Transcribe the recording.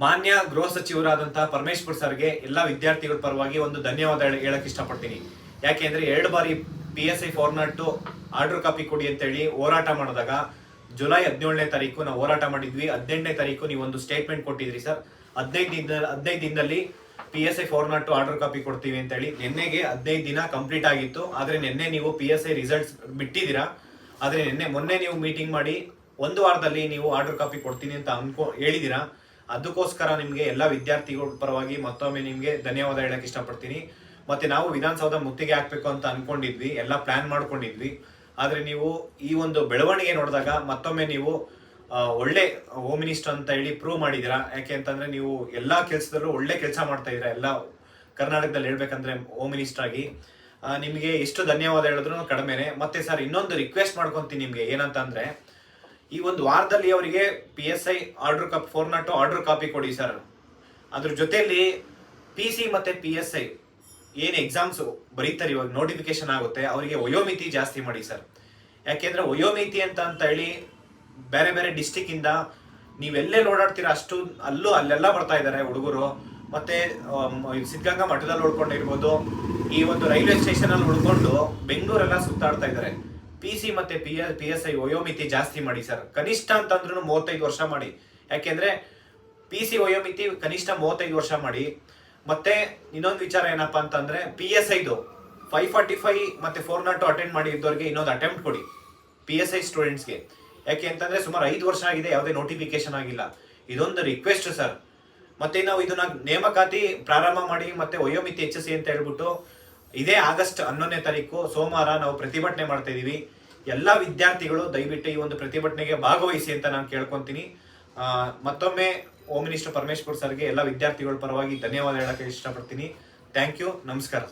ಮಾನ್ಯ ಗೃಹ ಸಚಿವರಾದಂತಹ ಪರಮೇಶ್ವರ್ ಸರ್ಗೆ ಎಲ್ಲ ವಿದ್ಯಾರ್ಥಿಗಳ ಪರವಾಗಿ ಒಂದು ಧನ್ಯವಾದ ಹೇಳ- ಹೇಳಕ್ ಇಷ್ಟಪಡ್ತೀನಿ. ಯಾಕೆಂದ್ರೆ ಎರಡು ಬಾರಿ P S I format order copy ಕೊಡಿ ಅಂತೇಳಿ ಹೋರಾಟ ಮಾಡಿದಾಗ ಜುಲೈ ಹದಿನೇಳನೇ ತಾರೀಕು ನಾವು ಹೋರಾಟ ಮಾಡಿದ್ವಿ. ಹದಿನೆಂಟನೇ ತಾರೀಕು ನೀವು ಒಂದು ಸ್ಟೇಟ್ಮೆಂಟ್ ಕೊಟ್ಟಿದ್ರಿ ಸರ್. ಹದಿನೈದು ದಿನ ಹದಿನೈದು ದಿನದಲ್ಲಿ P S I format order copy ಕೊಡ್ತೀವಿ ಅಂತೇಳಿ ನಿನ್ನೆಗೆ ಹದಿನೈದು ದಿನ ಕಂಪ್ಲೀಟ್ ಆಗಿತ್ತು. ಆದ್ರೆ ನಿನ್ನೆ ನೀವು ಪಿ ಎಸ್ ಐ ರಿಸಲ್ಟ್ಸ್ ಬಿಟ್ಟಿದ್ದೀರಾ? ಆದ್ರೆ ನಿನ್ನೆ ಮೊನ್ನೆ ನೀವು ಮೀಟಿಂಗ್ ಮಾಡಿ ಒಂದು ವಾರದಲ್ಲಿ ನೀವು ಆರ್ಡರ್ ಕಾಪಿ ಕೊಡ್ತೀನಿ ಅಂತ ಅನ್ಕೋ ಹೇಳಿದೀರಾ ಅದಕ್ಕೋಸ್ಕರ ನಿಮಗೆ ಎಲ್ಲ ವಿದ್ಯಾರ್ಥಿಗಳ ಪರವಾಗಿ ಮತ್ತೊಮ್ಮೆ ನಿಮಗೆ ಧನ್ಯವಾದ ಹೇಳಕ್ ಇಷ್ಟಪಡ್ತೀನಿ. ಮತ್ತೆ ನಾವು ವಿಧಾನಸೌಧ ಮುತ್ತಿಗೆ ಹಾಕಬೇಕು ಅಂತ ಅನ್ಕೊಂಡಿದ್ವಿ, ಎಲ್ಲ ಪ್ಲಾನ್ ಮಾಡ್ಕೊಂಡಿದ್ವಿ. ಆದ್ರೆ ನೀವು ಈ ಒಂದು ಬೆಳವಣಿಗೆ ನೋಡಿದಾಗ ಮತ್ತೊಮ್ಮೆ ನೀವು ಒಳ್ಳೆ ಹೋಮ್ ಮಿನಿಸ್ಟರ್ ಅಂತ ಹೇಳಿ ಪ್ರೂವ್ ಮಾಡಿದ್ದೀರಾ? ಯಾಕೆ ಅಂತಂದ್ರೆ ನೀವು ಎಲ್ಲಾ ಕೆಲಸದಲ್ಲೂ ಒಳ್ಳೆ ಕೆಲಸ ಮಾಡ್ತಾ ಇದ್ದೀರಾ? ಎಲ್ಲ ಕರ್ನಾಟಕದಲ್ಲಿ ಹೇಳ್ಬೇಕಂದ್ರೆ ಹೋಮ್ ಮಿನಿಸ್ಟರ್ ಆಗಿ. ನಿಮಗೆ ಎಷ್ಟು ಧನ್ಯವಾದ ಹೇಳಿದ್ರು ಕಡಿಮೆನೆ. ಮತ್ತೆ ಸರ್ ಇನ್ನೊಂದು ರಿಕ್ವೆಸ್ಟ್ ಮಾಡ್ಕೊಂತೀನಿ ನಿಮಗೆ ಏನಂತ ಅಂದ್ರೆ ಈ ಒಂದು ವಾರದಲ್ಲಿ ಅವರಿಗೆ P S I order copy for not order copy ಕೊಡಿ ಸರ್ ಅದ್ರ ಜೊತೆಯಲ್ಲಿ ಪಿ ಸಿ ಮತ್ತೆ ಪಿ ಎಸ್ ಐ ಏನು ಎಕ್ಸಾಮ್ಸ್ ಬರೀತಾರೆ, ಇವಾಗ ನೋಟಿಫಿಕೇಶನ್ ಆಗುತ್ತೆ, ಅವರಿಗೆ ವಯೋಮಿತಿ ಜಾಸ್ತಿ ಮಾಡಿ ಸರ್ ಯಾಕೆಂದ್ರೆ ವಯೋಮಿತಿ ಅಂತ ಅಂತ ಹೇಳಿ ಬೇರೆ ಬೇರೆ ಡಿಸ್ಟಿಕ್ ಇಂದ ನೀವೆಲ್ಲೆಲ್ಲಿ ಓಡಾಡ್ತೀರಾ ಅಷ್ಟು ಅಲ್ಲೂ ಅಲ್ಲೆಲ್ಲ ಬರ್ತಾ ಇದ್ದಾರೆ ಹುಡುಗರು. ಮತ್ತೆ ಸಿದ್ಧಗಂಗಾ ಮಠದಲ್ಲಿ ಉಳ್ಕೊಂಡಿರ್ಬೋದು, ಈ ಒಂದು ರೈಲ್ವೆ ಸ್ಟೇಷನ್ ಅಲ್ಲಿ ಉಳ್ಕೊಂಡು ಬೆಂಗಳೂರೆಲ್ಲ ಸುತ್ತಾಡ್ತಾ ಇದ್ದಾರೆ. ಪಿ ಸಿ ಮತ್ತೆ P S P S I ವಯೋಮಿತಿ ಜಾಸ್ತಿ ಮಾಡಿ ಸರ್ ಕನಿಷ್ಠ ಅಂತಂದ್ರೂ ಮೂವತ್ತೈದು ವರ್ಷ ಮಾಡಿ. ಯಾಕೆಂದ್ರೆ ಪಿ ಸಿ ವಯೋಮಿತಿ ಕನಿಷ್ಠ ಮೂವತ್ತೈದು ವರ್ಷ ಮಾಡಿ. ಮತ್ತೆ ಇನ್ನೊಂದು ವಿಚಾರ ಏನಪ್ಪಾ ಅಂತಂದ್ರೆ ಪಿ ಎಸ್ ಐದು ಫೈವ್ ಫಾರ್ಟಿ ಫೈವ್ ಮತ್ತೆ ಫೋರ್ ನಾಟ್ ಅಟೆಂಡ್ ಮಾಡಿದ್ದವ್ರಿಗೆ ಇನ್ನೊಂದು ಅಟೆಂಪ್ಟ್ ಕೊಡಿ. ಪಿ ಎಸ್ ಐ ಸ್ಟೂಡೆಂಟ್ಸ್ಗೆ ಯಾಕೆ ಅಂತಂದ್ರೆ ಸುಮಾರು ಐದು ವರ್ಷ ಆಗಿದೆ, ಯಾವುದೇ ನೋಟಿಫಿಕೇಶನ್ ಆಗಿಲ್ಲ. ಇದೊಂದು ರಿಕ್ವೆಸ್ಟ್ ಸರ್ ಮತ್ತೆ ನಾವು ಇದನ್ನ ನೇಮಕಾತಿ ಪ್ರಾರಂಭ ಮಾಡಿ, ಮತ್ತೆ ವಯೋಮಿತಿ ಹೆಚ್ಚಿಸಿ ಅಂತ ಹೇಳ್ಬಿಟ್ಟು ಇದೇ ಆಗಸ್ಟ್ ಹನ್ನೊಂದನೇ ತಾರೀಕು ಸೋಮವಾರ ನಾವು ಪ್ರತಿಭಟನೆ ಮಾಡ್ತಾ ಇದೀವಿ ಎಲ್ಲ ವಿದ್ಯಾರ್ಥಿಗಳು ದಯವಿಟ್ಟು ಈ ಒಂದು ಪ್ರತಿಭಟನೆಗೆ ಭಾಗವಹಿಸಿ ಅಂತ ನಾನು ಕೇಳ್ಕೊಂತೀನಿ. ಮತ್ತೊಮ್ಮೆ ಹೋಮ್ ಮಿನಿಸ್ಟರ್ ಪರಮೇಶ್ವರ್ ಸರ್ಗೆ ಎಲ್ಲ ವಿದ್ಯಾರ್ಥಿಗಳ ಪರವಾಗಿ ಧನ್ಯವಾದ ಹೇಳಕ್ಕೆ ಇಷ್ಟಪಡ್ತೀನಿ. ಥ್ಯಾಂಕ್ ಯು ನಮಸ್ಕಾರ.